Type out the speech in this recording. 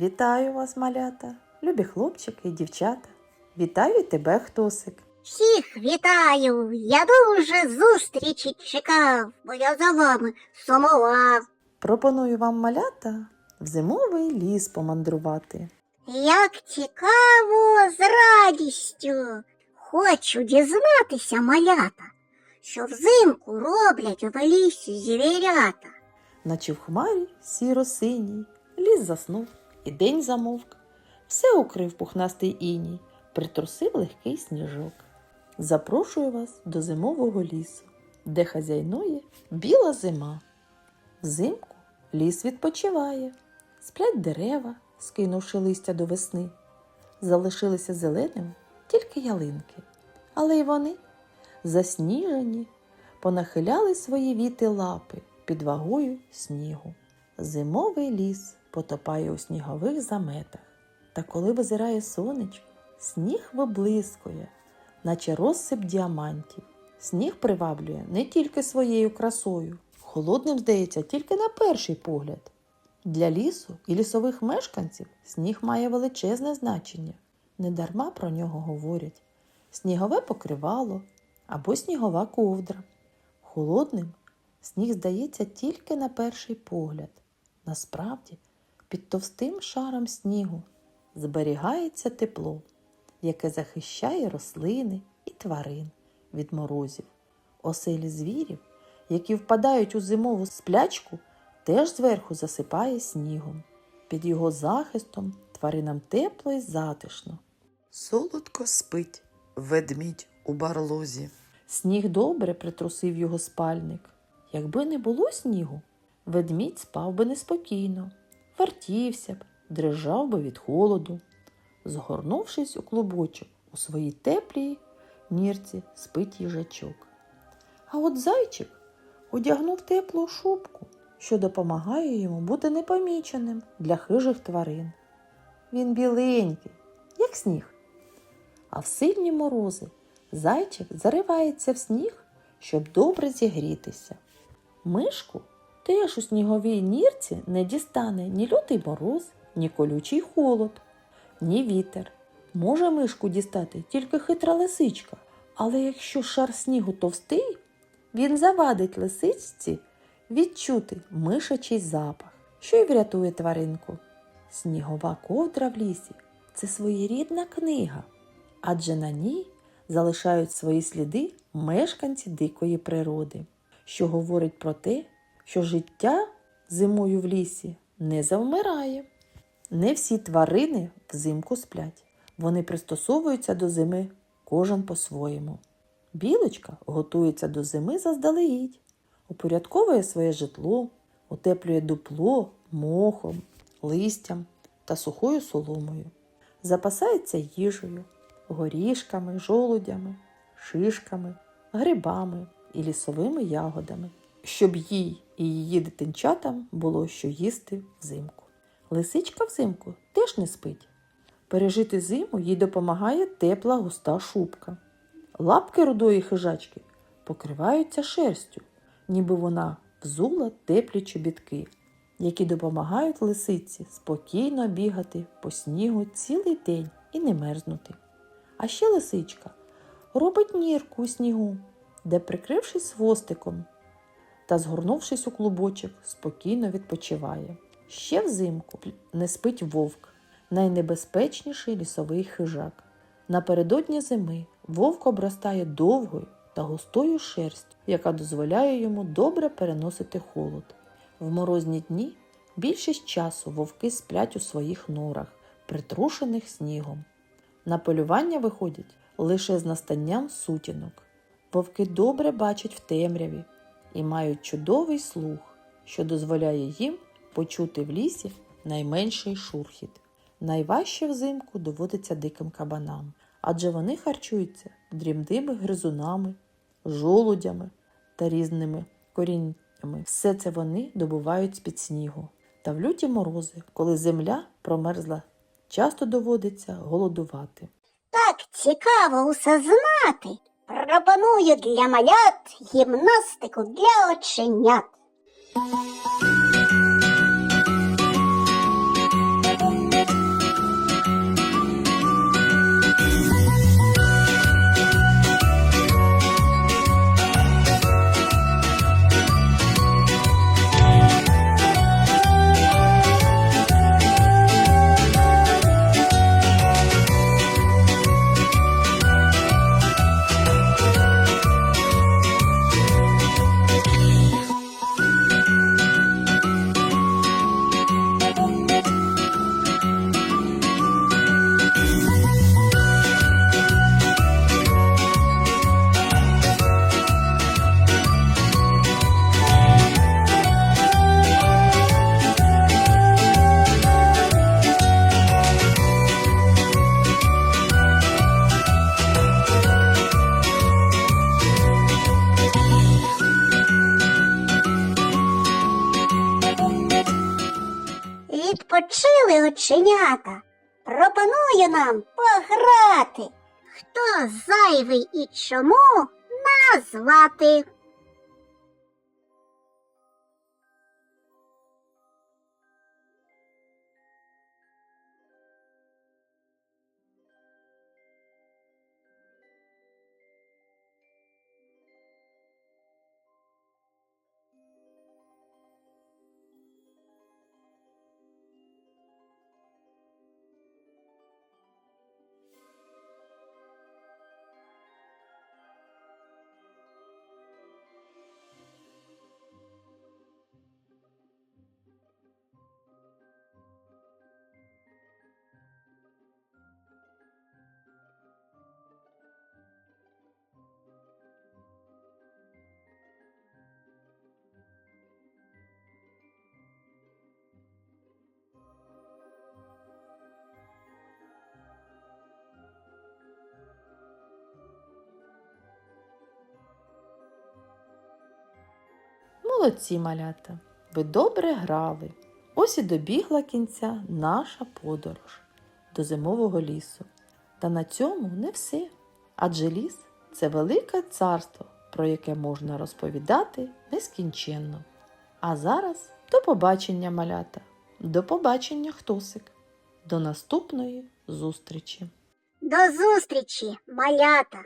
Вітаю вас, малята, любі хлопчики і дівчата. Вітаю тебе, хтосик. Всіх вітаю! Я дуже зустрічі чекав, бо я за вами сумував. Пропоную вам малята в зимовий ліс помандрувати. Як цікаво, з радістю. Хочу дізнатися, малята, що взимку роблять в лісі звірята. Наче в хмарі сіро-синій, ліс заснув, і день замовк. Все укрив пухнастий іній, притрусив легкий сніжок. Запрошую вас до зимового лісу, де хазяйнує біла зима. Взимку ліс відпочиває, сплять дерева, скинувши листя до весни. Залишилися зеленими тільки ялинки, але й вони, засніжені, понахиляли свої віти лапи під вагою снігу. Зимовий ліс потопає у снігових заметах. Та коли визирає сонечко, сніг виблискує, наче розсип діамантів. Сніг приваблює не тільки своєю красою, холодним здається тільки на перший погляд. Для лісу і лісових мешканців сніг має величезне значення. Недарма про нього говорять снігове покривало або снігова ковдра. Холодним сніг здається тільки на перший погляд. Насправді, під товстим шаром снігу зберігається тепло, яке захищає рослини і тварин від морозів. Оселі звірів, які впадають у зимову сплячку, теж зверху засипає снігом. Під його захистом тваринам тепло і затишно. Солодко спить ведмідь у барлозі. Сніг добре притрусив його спальник. Якби не було снігу, ведмідь спав би неспокійно, вертівся б, дрижав би від холоду. Згорнувшись у клубочок у своїй теплій нірці спить їжачок. А от зайчик одягнув теплу шубку, що допомагає йому бути непоміченим для хижих тварин. Він біленький, як сніг. А в сильні морози зайчик заривається в сніг, щоб добре зігрітися. Мишку теж у сніговій нірці не дістане ні лютий мороз, ні колючий холод, ні вітер. Може мишку дістати тільки хитра лисичка, але якщо шар снігу товстий, він завадить лисичці відчути мишачий запах, що й врятує тваринку. Снігова ковдра в лісі це своєрідна книга, адже на ній залишають свої сліди мешканці дикої природи, що говорить про те, що життя зимою в лісі не завмирає. Не всі тварини взимку сплять. Вони пристосовуються до зими кожен по-своєму. Білочка готується до зими заздалегідь, упорядковує своє житло, утеплює дупло мохом, листям та сухою соломою, запасається їжею, горішками, жолудями, шишками, грибами і лісовими ягодами, щоб їй і її дитинчатам було що їсти взимку. Лисичка взимку теж не спить. Пережити зиму їй допомагає тепла густа шубка. Лапки рудої хижачки покриваються шерстю, ніби вона взула теплі чобітки, які допомагають лисиці спокійно бігати по снігу цілий день і не мерзнути. А ще лисичка робить нірку у снігу, де, прикрившись хвостиком та згорнувшись у клубочок, спокійно відпочиває. Ще взимку не спить вовк, найнебезпечніший лісовий хижак. Напередодні зими вовк обростає довгою та густою шерстю, яка дозволяє йому добре переносити холод. В морозні дні більшість часу вовки сплять у своїх норах, притрушених снігом. На полювання виходять лише з настанням сутінок. Вовки добре бачать в темряві і мають чудовий слух, що дозволяє їм почути в лісі найменший шурхіт. Найважче взимку доводиться диким кабанам, адже вони харчуються дрібними гризунами, жолудями та різними коріннями. Все це вони добувають з-під снігу. Та в люті морози, коли земля промерзла, часто доводиться голодувати. Так цікаво усе знати. Пропоную для малят гімнастику для оченят. Ви, оченята? Пропоную нам пограти. Хто зайвий і чому назвати? Молодці, малята, ви добре грали. Ось і добігла кінця наша подорож до зимового лісу. Та на цьому не все. Адже ліс це велике царство, про яке можна розповідати нескінченно. А зараз до побачення, малята, до побачення, хтосик, до наступної зустрічі. До зустрічі, малята!